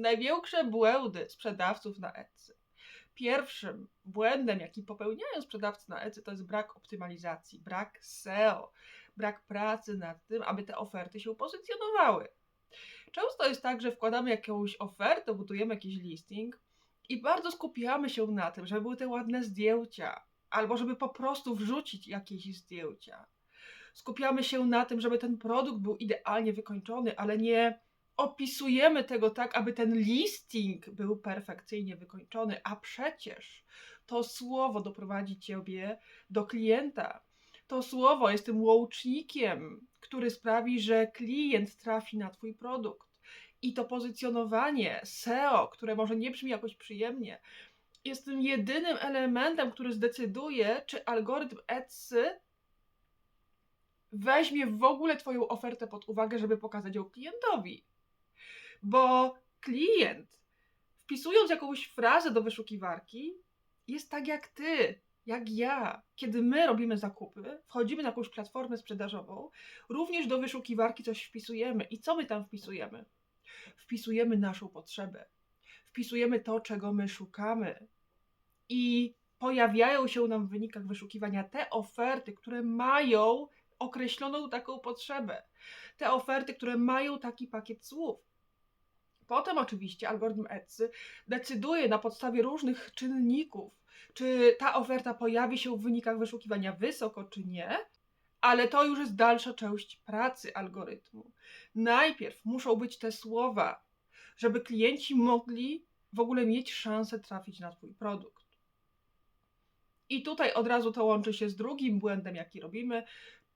największe błędy sprzedawców na Etsy. Pierwszym błędem, jaki popełniają sprzedawcy na Etsy, to jest brak optymalizacji, brak SEO, brak pracy nad tym, aby te oferty się pozycjonowały. Często jest tak, że wkładamy jakąś ofertę, budujemy jakiś listing i bardzo skupiamy się na tym, żeby były te ładne zdjęcia, albo żeby po prostu wrzucić jakieś zdjęcia. Skupiamy się na tym, żeby ten produkt był idealnie wykończony, ale nie opisujemy tego tak, aby ten listing był perfekcyjnie wykończony, a przecież to słowo doprowadzi ciebie do klienta. To słowo jest tym łącznikiem, który sprawi, że klient trafi na Twój produkt. I to pozycjonowanie SEO, które może nie brzmi jakoś przyjemnie, jest tym jedynym elementem, który zdecyduje, czy algorytm Etsy weźmie w ogóle Twoją ofertę pod uwagę, żeby pokazać ją klientowi. Bo klient, wpisując jakąś frazę do wyszukiwarki, jest tak jak ty, jak ja. Kiedy my robimy zakupy, wchodzimy na jakąś platformę sprzedażową, również do wyszukiwarki coś wpisujemy. I co my tam wpisujemy? Wpisujemy naszą potrzebę. Wpisujemy to, czego my szukamy. I pojawiają się nam w wynikach wyszukiwania te oferty, które mają określoną taką potrzebę. Te oferty, które mają taki pakiet słów. Potem oczywiście algorytm Etsy decyduje na podstawie różnych czynników, czy ta oferta pojawi się w wynikach wyszukiwania wysoko, czy nie, ale to już jest dalsza część pracy algorytmu. Najpierw muszą być te słowa, żeby klienci mogli w ogóle mieć szansę trafić na Twój produkt. I tutaj od razu to łączy się z drugim błędem, jaki robimy.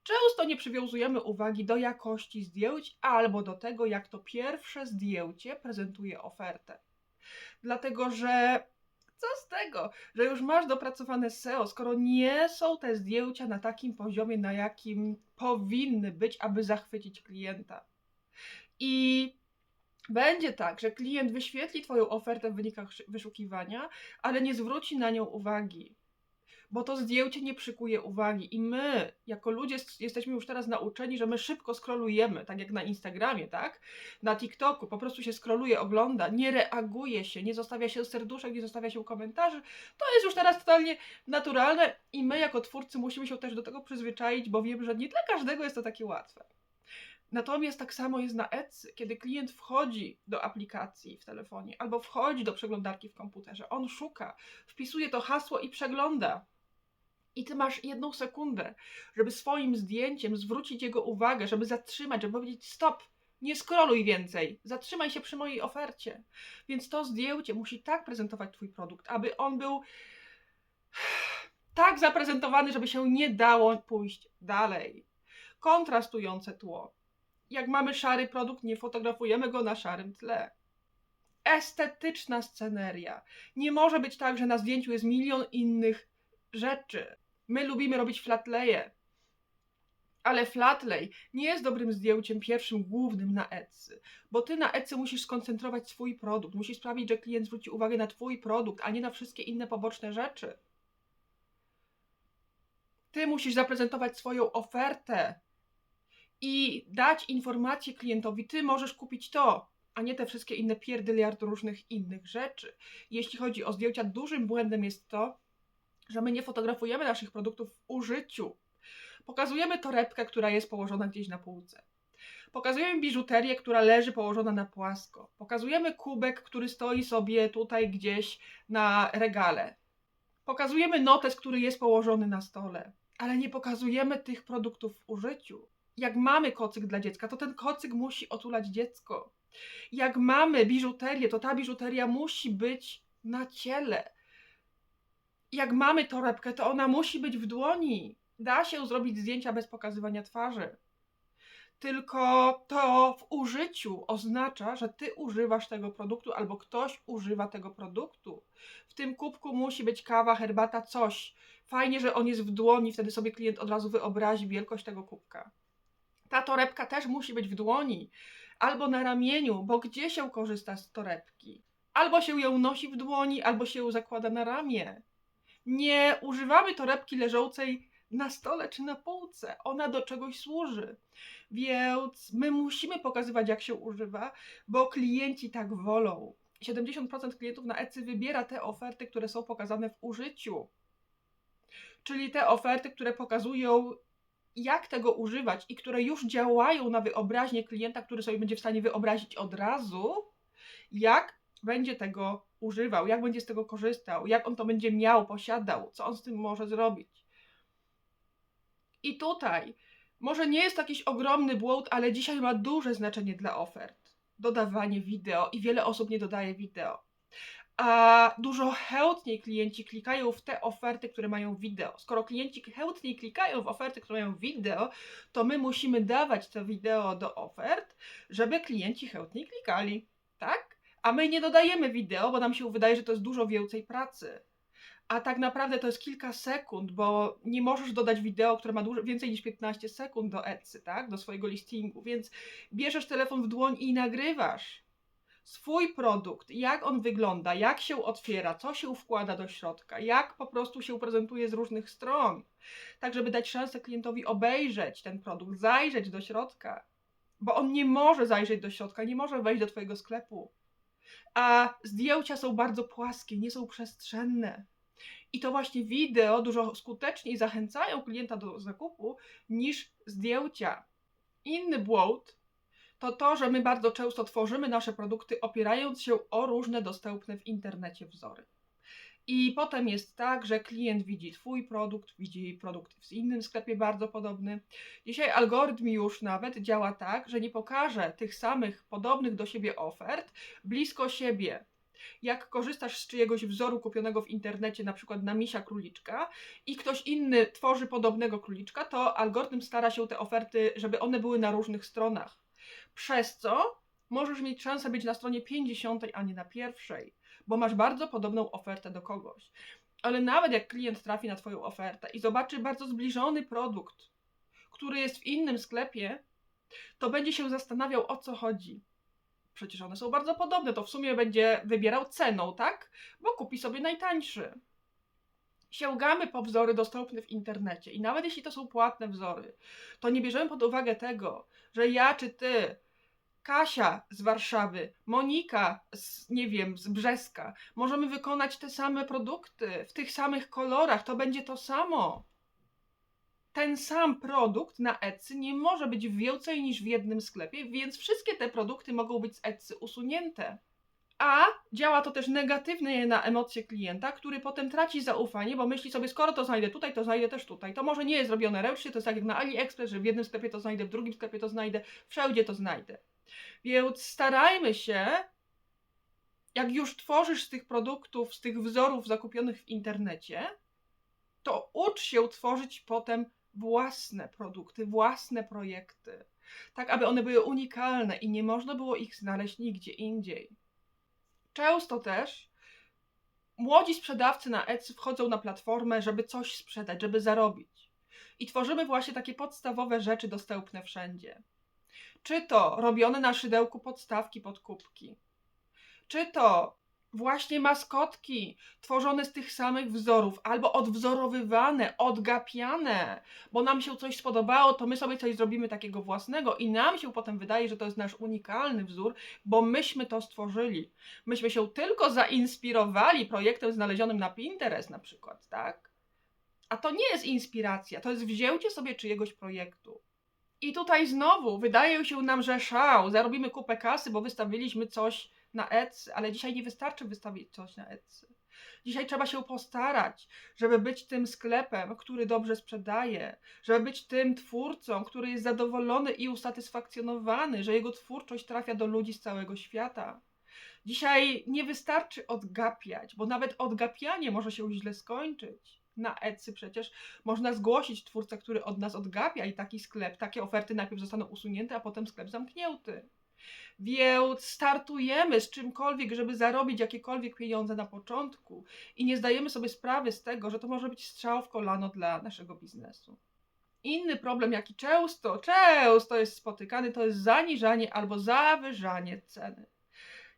Często nie przywiązujemy uwagi do jakości zdjęć albo do tego, jak to pierwsze zdjęcie prezentuje ofertę. Dlatego, że co z tego, że już masz dopracowane SEO, skoro nie są te zdjęcia na takim poziomie, na jakim powinny być, aby zachwycić klienta. I będzie tak, że klient wyświetli Twoją ofertę w wynikach wyszukiwania, ale nie zwróci na nią uwagi bo to zdjęcie nie przykuje uwagi. I my, jako ludzie, jesteśmy już teraz nauczeni, że my szybko skrolujemy, tak jak na Instagramie, tak? Na TikToku, po prostu się skroluje, ogląda, nie reaguje się, nie zostawia się serduszek, nie zostawia się komentarzy. To jest już teraz totalnie naturalne i my, jako twórcy, musimy się też do tego przyzwyczaić, bo wiem, że nie dla każdego jest to takie łatwe. Natomiast tak samo jest na Etsy, kiedy klient wchodzi do aplikacji w telefonie albo wchodzi do przeglądarki w komputerze, on szuka, wpisuje to hasło i przegląda i ty masz jedną sekundę, żeby swoim zdjęciem zwrócić jego uwagę, żeby zatrzymać, żeby powiedzieć stop, nie skroluj więcej, zatrzymaj się przy mojej ofercie. Więc to zdjęcie musi tak prezentować twój produkt, aby on był tak zaprezentowany, żeby się nie dało pójść dalej. Kontrastujące tło. Jak mamy szary produkt, nie fotografujemy go na szarym tle estetyczna sceneria. Nie może być tak, że na zdjęciu jest milion innych rzeczy. My lubimy robić flatleje, ale flatlej nie jest dobrym zdjęciem pierwszym, głównym na Etsy, bo ty na Etsy musisz skoncentrować swój produkt, musisz sprawić, że klient zwróci uwagę na twój produkt, a nie na wszystkie inne poboczne rzeczy. Ty musisz zaprezentować swoją ofertę i dać informację klientowi, ty możesz kupić to, a nie te wszystkie inne pierdyliard różnych innych rzeczy. Jeśli chodzi o zdjęcia, dużym błędem jest to, że my nie fotografujemy naszych produktów w użyciu. Pokazujemy torebkę, która jest położona gdzieś na półce. Pokazujemy biżuterię, która leży położona na płasko. Pokazujemy kubek, który stoi sobie tutaj gdzieś na regale. Pokazujemy notes, który jest położony na stole, ale nie pokazujemy tych produktów w użyciu. Jak mamy kocyk dla dziecka, to ten kocyk musi otulać dziecko. Jak mamy biżuterię, to ta biżuteria musi być na ciele jak mamy torebkę, to ona musi być w dłoni. Da się zrobić zdjęcia bez pokazywania twarzy. Tylko to w użyciu oznacza, że ty używasz tego produktu albo ktoś używa tego produktu. W tym kubku musi być kawa, herbata, coś. Fajnie, że on jest w dłoni, wtedy sobie klient od razu wyobrazi wielkość tego kubka. Ta torebka też musi być w dłoni albo na ramieniu, bo gdzie się korzysta z torebki? Albo się ją nosi w dłoni, albo się ją zakłada na ramię nie używamy torebki leżącej na stole czy na półce. Ona do czegoś służy. Więc my musimy pokazywać, jak się używa, bo klienci tak wolą. 70% klientów na Etsy wybiera te oferty, które są pokazane w użyciu. Czyli te oferty, które pokazują, jak tego używać i które już działają na wyobraźnię klienta, który sobie będzie w stanie wyobrazić od razu, jak będzie tego używał, jak będzie z tego korzystał, jak on to będzie miał, posiadał, co on z tym może zrobić. I tutaj może nie jest to jakiś ogromny błąd, ale dzisiaj ma duże znaczenie dla ofert. Dodawanie wideo i wiele osób nie dodaje wideo. A dużo chętniej klienci klikają w te oferty, które mają wideo. Skoro klienci chętniej klikają w oferty, które mają wideo, to my musimy dawać to wideo do ofert, żeby klienci chętniej klikali, tak? A my nie dodajemy wideo, bo nam się wydaje, że to jest dużo więcej pracy. A tak naprawdę to jest kilka sekund, bo nie możesz dodać wideo, które ma dużo, więcej niż 15 sekund do Etsy, tak? Do swojego listingu. Więc bierzesz telefon w dłoń i nagrywasz swój produkt, jak on wygląda, jak się otwiera, co się wkłada do środka, jak po prostu się prezentuje z różnych stron, tak żeby dać szansę klientowi obejrzeć ten produkt, zajrzeć do środka, bo on nie może zajrzeć do środka, nie może wejść do Twojego sklepu. A zdjęcia są bardzo płaskie, nie są przestrzenne. I to właśnie wideo dużo skuteczniej zachęcają klienta do zakupu niż zdjęcia. Inny błąd to to, że my bardzo często tworzymy nasze produkty opierając się o różne dostępne w internecie wzory. I potem jest tak, że klient widzi Twój produkt, widzi produkt w innym sklepie bardzo podobny. Dzisiaj algorytm już nawet działa tak, że nie pokaże tych samych podobnych do siebie ofert blisko siebie. Jak korzystasz z czyjegoś wzoru kupionego w internecie, na przykład na misia króliczka, i ktoś inny tworzy podobnego króliczka, to algorytm stara się te oferty, żeby one były na różnych stronach. Przez co możesz mieć szansę być na stronie 50, a nie na pierwszej, bo masz bardzo podobną ofertę do kogoś. Ale nawet jak klient trafi na Twoją ofertę i zobaczy bardzo zbliżony produkt, który jest w innym sklepie, to będzie się zastanawiał o co chodzi. Przecież one są bardzo podobne, to w sumie będzie wybierał ceną, tak? Bo kupi sobie najtańszy. Sięgamy po wzory dostępne w internecie i nawet jeśli to są płatne wzory, to nie bierzemy pod uwagę tego, że ja czy ty Kasia z Warszawy, Monika z, nie wiem, z Brzeska, możemy wykonać te same produkty w tych samych kolorach, to będzie to samo. Ten sam produkt na Etsy nie może być więcej niż w jednym sklepie, więc wszystkie te produkty mogą być z Etsy usunięte. A działa to też negatywnie na emocje klienta, który potem traci zaufanie, bo myśli sobie, skoro to znajdę tutaj, to znajdę też tutaj. To może nie jest robione ręcznie, to jest tak jak na AliExpress, że w jednym sklepie to znajdę, w drugim sklepie to znajdę, wszędzie to znajdę. Więc starajmy się, jak już tworzysz z tych produktów, z tych wzorów zakupionych w internecie, to ucz się tworzyć potem własne produkty, własne projekty, tak aby one były unikalne i nie można było ich znaleźć nigdzie indziej. Często też młodzi sprzedawcy na Etsy wchodzą na platformę, żeby coś sprzedać, żeby zarobić. I tworzymy właśnie takie podstawowe rzeczy dostępne wszędzie. Czy to robione na szydełku podstawki pod kubki, czy to właśnie maskotki tworzone z tych samych wzorów, albo odwzorowywane, odgapiane, bo nam się coś spodobało, to my sobie coś zrobimy takiego własnego i nam się potem wydaje, że to jest nasz unikalny wzór, bo myśmy to stworzyli. Myśmy się tylko zainspirowali projektem znalezionym na Pinterest na przykład, tak? A to nie jest inspiracja, to jest wzięcie sobie czyjegoś projektu. I tutaj znowu wydaje się nam, że szał, zarobimy kupę kasy, bo wystawiliśmy coś na Etsy, ale dzisiaj nie wystarczy wystawić coś na Etsy. Dzisiaj trzeba się postarać, żeby być tym sklepem, który dobrze sprzedaje, żeby być tym twórcą, który jest zadowolony i usatysfakcjonowany, że jego twórczość trafia do ludzi z całego świata. Dzisiaj nie wystarczy odgapiać, bo nawet odgapianie może się źle skończyć. Na Etsy przecież można zgłosić twórcę, który od nas odgapia i taki sklep, takie oferty najpierw zostaną usunięte, a potem sklep zamknięty. Więc startujemy z czymkolwiek, żeby zarobić jakiekolwiek pieniądze na początku i nie zdajemy sobie sprawy z tego, że to może być strzał w kolano dla naszego biznesu. Inny problem, jaki często, często jest spotykany, to jest zaniżanie albo zawyżanie ceny.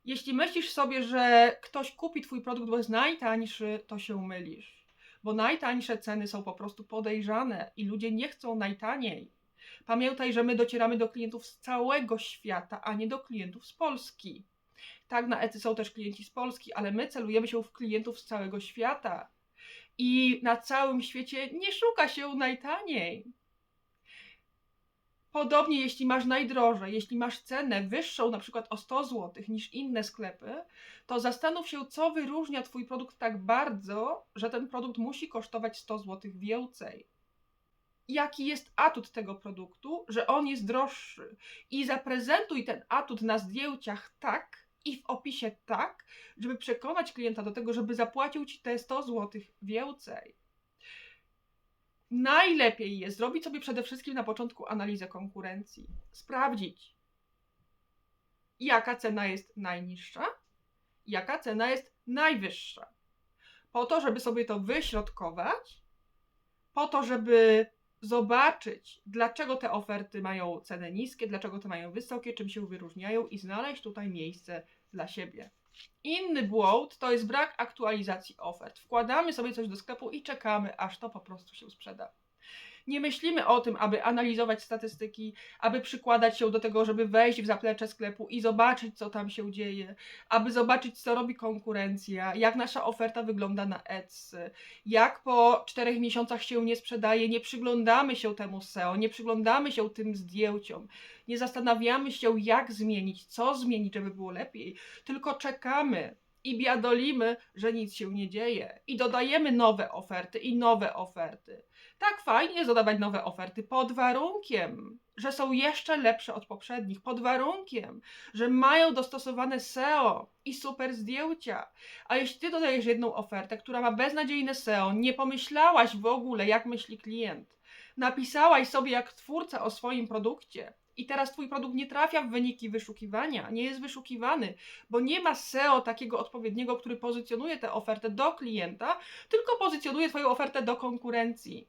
Jeśli myślisz sobie, że ktoś kupi Twój produkt, bo jest najtańszy, to się mylisz. Bo najtańsze ceny są po prostu podejrzane i ludzie nie chcą najtaniej. Pamiętaj, że my docieramy do klientów z całego świata, a nie do klientów z Polski. Tak, na Etsy są też klienci z Polski, ale my celujemy się w klientów z całego świata. I na całym świecie nie szuka się najtaniej. Podobnie, jeśli masz najdrożej, jeśli masz cenę wyższą, na przykład o 100 zł niż inne sklepy, to zastanów się, co wyróżnia Twój produkt tak bardzo, że ten produkt musi kosztować 100 zł więcej. Jaki jest atut tego produktu, że on jest droższy? I zaprezentuj ten atut na zdjęciach tak i w opisie tak, żeby przekonać klienta do tego, żeby zapłacił Ci te 100 zł więcej. Najlepiej jest zrobić sobie przede wszystkim na początku analizę konkurencji. Sprawdzić, jaka cena jest najniższa, jaka cena jest najwyższa. Po to, żeby sobie to wyśrodkować, po to, żeby zobaczyć, dlaczego te oferty mają cenę niskie, dlaczego te mają wysokie, czym się wyróżniają i znaleźć tutaj miejsce dla siebie. Inny błąd to jest brak aktualizacji ofert. Wkładamy sobie coś do sklepu i czekamy, aż to po prostu się sprzeda. Nie myślimy o tym, aby analizować statystyki, aby przykładać się do tego, żeby wejść w zaplecze sklepu i zobaczyć, co tam się dzieje, aby zobaczyć, co robi konkurencja, jak nasza oferta wygląda na Etsy, jak po czterech miesiącach się nie sprzedaje, nie przyglądamy się temu SEO, nie przyglądamy się tym zdjęciom, nie zastanawiamy się, jak zmienić, co zmienić, żeby było lepiej, tylko czekamy i biadolimy, że nic się nie dzieje. I dodajemy nowe oferty i nowe oferty. Tak, fajnie dodawać nowe oferty pod warunkiem, że są jeszcze lepsze od poprzednich, pod warunkiem, że mają dostosowane SEO i super zdjęcia. A jeśli ty dodajesz jedną ofertę, która ma beznadziejne SEO, nie pomyślałaś w ogóle, jak myśli klient, napisałaś sobie jak twórca o swoim produkcie, i teraz Twój produkt nie trafia w wyniki wyszukiwania, nie jest wyszukiwany, bo nie ma SEO takiego odpowiedniego, który pozycjonuje tę ofertę do klienta, tylko pozycjonuje Twoją ofertę do konkurencji.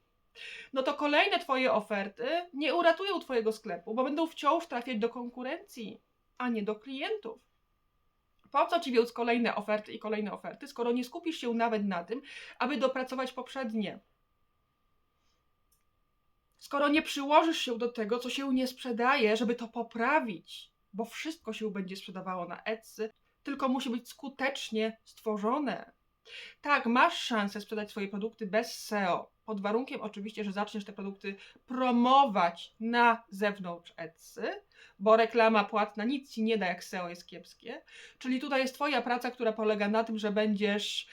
No to kolejne Twoje oferty nie uratują Twojego sklepu, bo będą wciąż trafiać do konkurencji, a nie do klientów. Po co ci więc kolejne oferty i kolejne oferty, skoro nie skupisz się nawet na tym, aby dopracować poprzednie? skoro nie przyłożysz się do tego, co się nie sprzedaje, żeby to poprawić, bo wszystko się będzie sprzedawało na Etsy, tylko musi być skutecznie stworzone. Tak, masz szansę sprzedać swoje produkty bez SEO, pod warunkiem oczywiście, że zaczniesz te produkty promować na zewnątrz Etsy, bo reklama płatna nic ci nie da, jak SEO jest kiepskie. Czyli tutaj jest Twoja praca, która polega na tym, że będziesz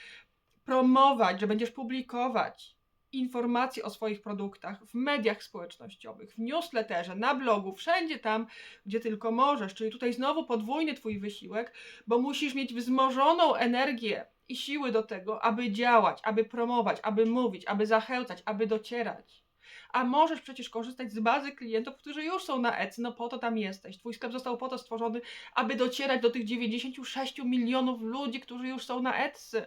promować, że będziesz publikować informacje o swoich produktach w mediach społecznościowych, w newsletterze, na blogu, wszędzie tam, gdzie tylko możesz. Czyli tutaj znowu podwójny Twój wysiłek, bo musisz mieć wzmożoną energię i siły do tego, aby działać, aby promować, aby mówić, aby zachęcać, aby docierać. A możesz przecież korzystać z bazy klientów, którzy już są na Etsy, no po to tam jesteś. Twój sklep został po to stworzony, aby docierać do tych 96 milionów ludzi, którzy już są na Etsy.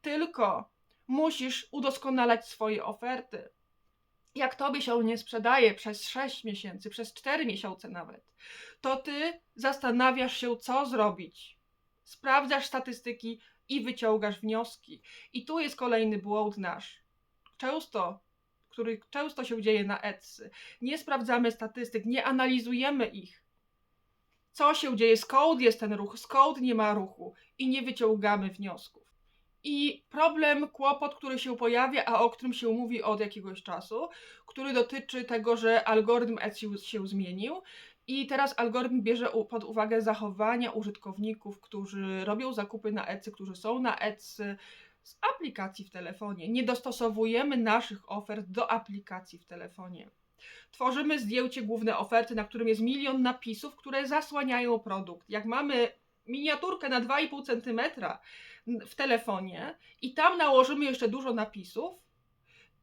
Tylko musisz udoskonalać swoje oferty. Jak tobie się nie sprzedaje przez 6 miesięcy, przez 4 miesiące nawet, to ty zastanawiasz się, co zrobić. Sprawdzasz statystyki i wyciągasz wnioski. I tu jest kolejny błąd nasz. Często, który często się dzieje na Etsy. Nie sprawdzamy statystyk, nie analizujemy ich. Co się dzieje, skąd jest ten ruch, skąd nie ma ruchu i nie wyciągamy wniosków. I problem, kłopot, który się pojawia, a o którym się mówi od jakiegoś czasu, który dotyczy tego, że algorytm Etsy się zmienił i teraz algorytm bierze pod uwagę zachowania użytkowników, którzy robią zakupy na Etsy, którzy są na Etsy z aplikacji w telefonie. Nie dostosowujemy naszych ofert do aplikacji w telefonie. Tworzymy zdjęcie główne oferty, na którym jest milion napisów, które zasłaniają produkt. Jak mamy miniaturkę na 2,5 cm w telefonie i tam nałożymy jeszcze dużo napisów,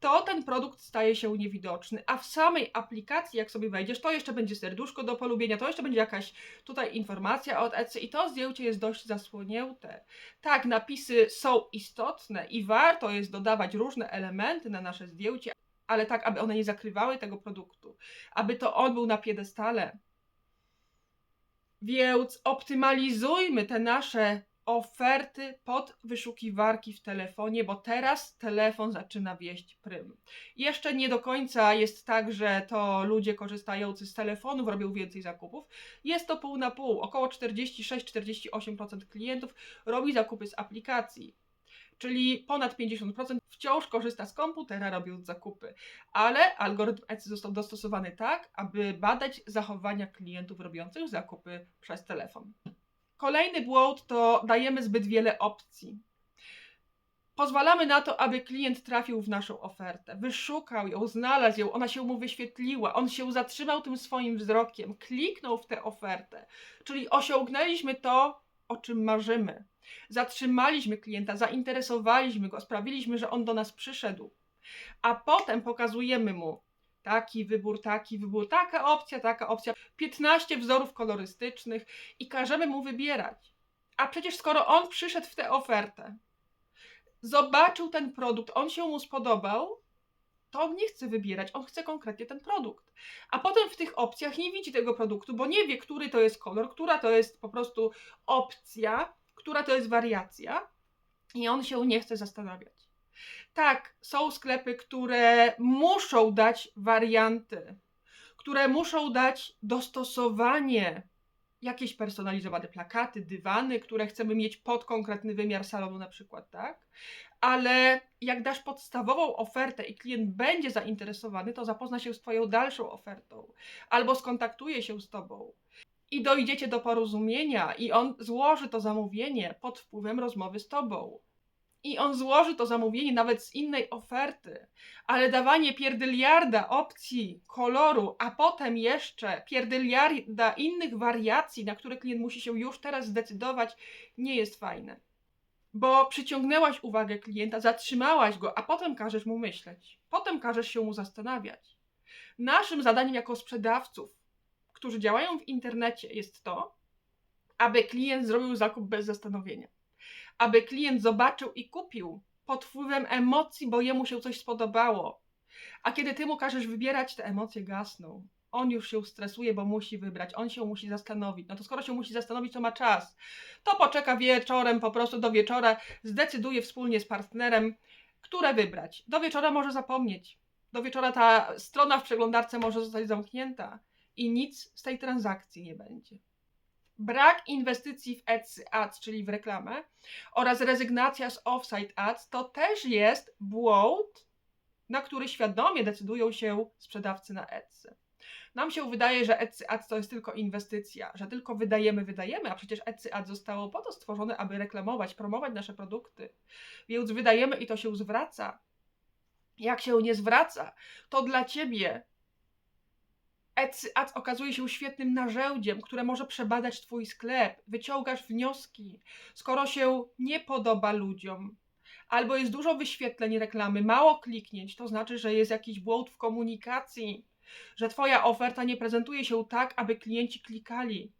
to ten produkt staje się niewidoczny. A w samej aplikacji, jak sobie wejdziesz, to jeszcze będzie serduszko do polubienia, to jeszcze będzie jakaś tutaj informacja od Etsy i to zdjęcie jest dość zasłonięte. Tak, napisy są istotne i warto jest dodawać różne elementy na nasze zdjęcie, ale tak, aby one nie zakrywały tego produktu, aby to on był na piedestale. Więc optymalizujmy te nasze oferty pod wyszukiwarki w telefonie, bo teraz telefon zaczyna wieść prym. Jeszcze nie do końca jest tak, że to ludzie korzystający z telefonów robią więcej zakupów. Jest to pół na pół. Około 46-48% klientów robi zakupy z aplikacji. Czyli ponad 50% wciąż korzysta z komputera robiąc zakupy. Ale algorytm Etsy został dostosowany tak, aby badać zachowania klientów robiących zakupy przez telefon. Kolejny błąd to dajemy zbyt wiele opcji. Pozwalamy na to, aby klient trafił w naszą ofertę, wyszukał ją, znalazł ją, ona się mu wyświetliła, on się zatrzymał tym swoim wzrokiem, kliknął w tę ofertę. Czyli osiągnęliśmy to, o czym marzymy. Zatrzymaliśmy klienta, zainteresowaliśmy go, sprawiliśmy, że on do nas przyszedł. A potem pokazujemy mu taki wybór, taki wybór, taka opcja, taka opcja, 15 wzorów kolorystycznych i każemy mu wybierać. A przecież skoro on przyszedł w tę ofertę, zobaczył ten produkt, on się mu spodobał, to on nie chce wybierać, on chce konkretnie ten produkt. A potem w tych opcjach nie widzi tego produktu, bo nie wie, który to jest kolor, która to jest po prostu opcja, która to jest wariacja i on się nie chce zastanawiać. Tak, są sklepy, które muszą dać warianty, które muszą dać dostosowanie, jakieś personalizowane plakaty, dywany, które chcemy mieć pod konkretny wymiar salonu na przykład, tak? Ale jak dasz podstawową ofertę i klient będzie zainteresowany, to zapozna się z Twoją dalszą ofertą albo skontaktuje się z Tobą i dojdziecie do porozumienia i on złoży to zamówienie pod wpływem rozmowy z Tobą i on złoży to zamówienie nawet z innej oferty, ale dawanie pierdyliarda opcji koloru, a potem jeszcze pierdyliarda innych wariacji, na które klient musi się już teraz zdecydować, nie jest fajne. Bo przyciągnęłaś uwagę klienta, zatrzymałaś go, a potem każesz mu myśleć, potem każesz się mu zastanawiać. Naszym zadaniem jako sprzedawców, którzy działają w internecie, jest to, aby klient zrobił zakup bez zastanowienia aby klient zobaczył i kupił pod wpływem emocji, bo jemu się coś spodobało. A kiedy ty mu każesz wybierać, te emocje gasną. On już się stresuje, bo musi wybrać, on się musi zastanowić. No to skoro się musi zastanowić, to ma czas. To poczeka wieczorem, po prostu do wieczora, zdecyduje wspólnie z partnerem, które wybrać. Do wieczora może zapomnieć. Do wieczora ta strona w przeglądarce może zostać zamknięta i nic z tej transakcji nie będzie brak inwestycji w Etsy Ads, czyli w reklamę, oraz rezygnacja z Offsite Ads, to też jest błąd, na który świadomie decydują się sprzedawcy na Etsy. Nam się wydaje, że Etsy Ads to jest tylko inwestycja, że tylko wydajemy, wydajemy, a przecież Etsy Ads zostało po to stworzone, aby reklamować, promować nasze produkty. Więc wydajemy i to się zwraca. Jak się nie zwraca, to dla ciebie Ads okazuje się świetnym narzędziem, które może przebadać Twój sklep. Wyciągasz wnioski. Skoro się nie podoba ludziom, albo jest dużo wyświetleń reklamy, mało kliknięć, to znaczy, że jest jakiś błąd w komunikacji, że Twoja oferta nie prezentuje się tak, aby klienci klikali.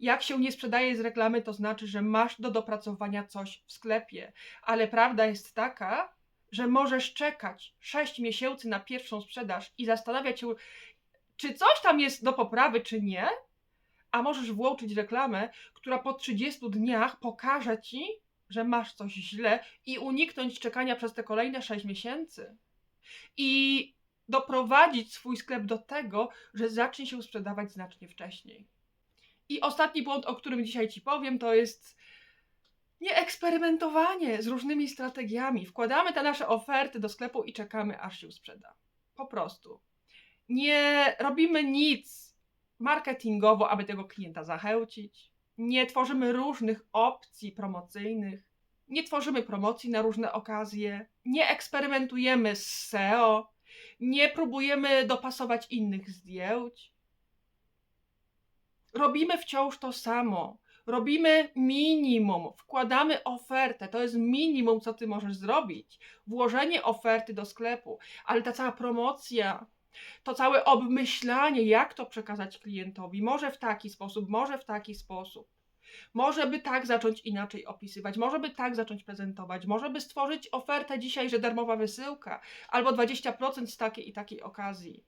Jak się nie sprzedaje z reklamy, to znaczy, że masz do dopracowania coś w sklepie, ale prawda jest taka, że możesz czekać 6 miesięcy na pierwszą sprzedaż i zastanawiać się, czy coś tam jest do poprawy, czy nie, a możesz włączyć reklamę, która po 30 dniach pokaże ci, że masz coś źle i uniknąć czekania przez te kolejne 6 miesięcy. I doprowadzić swój sklep do tego, że zacznie się sprzedawać znacznie wcześniej. I ostatni błąd, o którym dzisiaj Ci powiem, to jest nie eksperymentowanie z różnymi strategiami. Wkładamy te nasze oferty do sklepu i czekamy, aż się sprzeda. Po prostu nie robimy nic marketingowo, aby tego klienta zachęcić. Nie tworzymy różnych opcji promocyjnych. Nie tworzymy promocji na różne okazje. Nie eksperymentujemy z SEO. Nie próbujemy dopasować innych zdjęć. Robimy wciąż to samo. Robimy minimum, wkładamy ofertę, to jest minimum, co ty możesz zrobić. Włożenie oferty do sklepu, ale ta cała promocja, to całe obmyślanie, jak to przekazać klientowi, może w taki sposób, może w taki sposób. Może by tak zacząć inaczej opisywać, może by tak zacząć prezentować, może by stworzyć ofertę dzisiaj, że darmowa wysyłka, albo 20% z takiej i takiej okazji.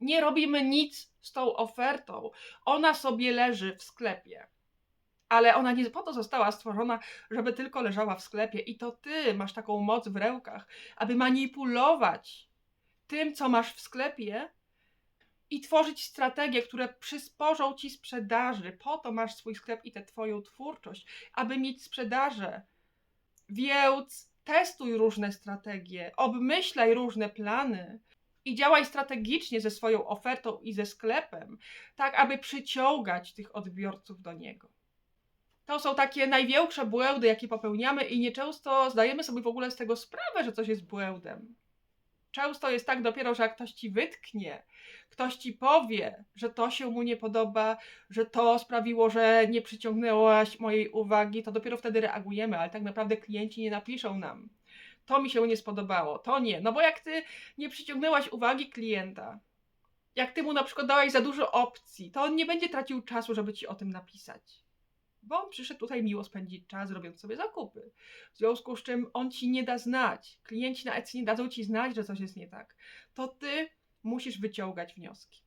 Nie robimy nic z tą ofertą. Ona sobie leży w sklepie. Ale ona nie po to została stworzona, żeby tylko leżała w sklepie. I to ty masz taką moc w rękach, aby manipulować tym, co masz w sklepie i tworzyć strategie, które przysporzą ci sprzedaży. Po to masz swój sklep i tę twoją twórczość, aby mieć sprzedaże. Więc testuj różne strategie, obmyślaj różne plany i działaj strategicznie ze swoją ofertą i ze sklepem, tak aby przyciągać tych odbiorców do niego. To są takie największe błędy, jakie popełniamy, i nieczęsto zdajemy sobie w ogóle z tego sprawę, że coś jest błędem. Często jest tak dopiero, że jak ktoś ci wytknie, ktoś ci powie, że to się mu nie podoba, że to sprawiło, że nie przyciągnęłaś mojej uwagi, to dopiero wtedy reagujemy, ale tak naprawdę klienci nie napiszą nam. To mi się nie spodobało, to nie. No bo jak ty nie przyciągnęłaś uwagi klienta, jak ty mu na przykład dałeś za dużo opcji, to on nie będzie tracił czasu, żeby ci o tym napisać. Bo on przyszedł tutaj miło spędzić czas, robiąc sobie zakupy. W związku z czym on ci nie da znać. Klienci na Etsy nie dadzą ci znać, że coś jest nie tak. To ty musisz wyciągać wnioski.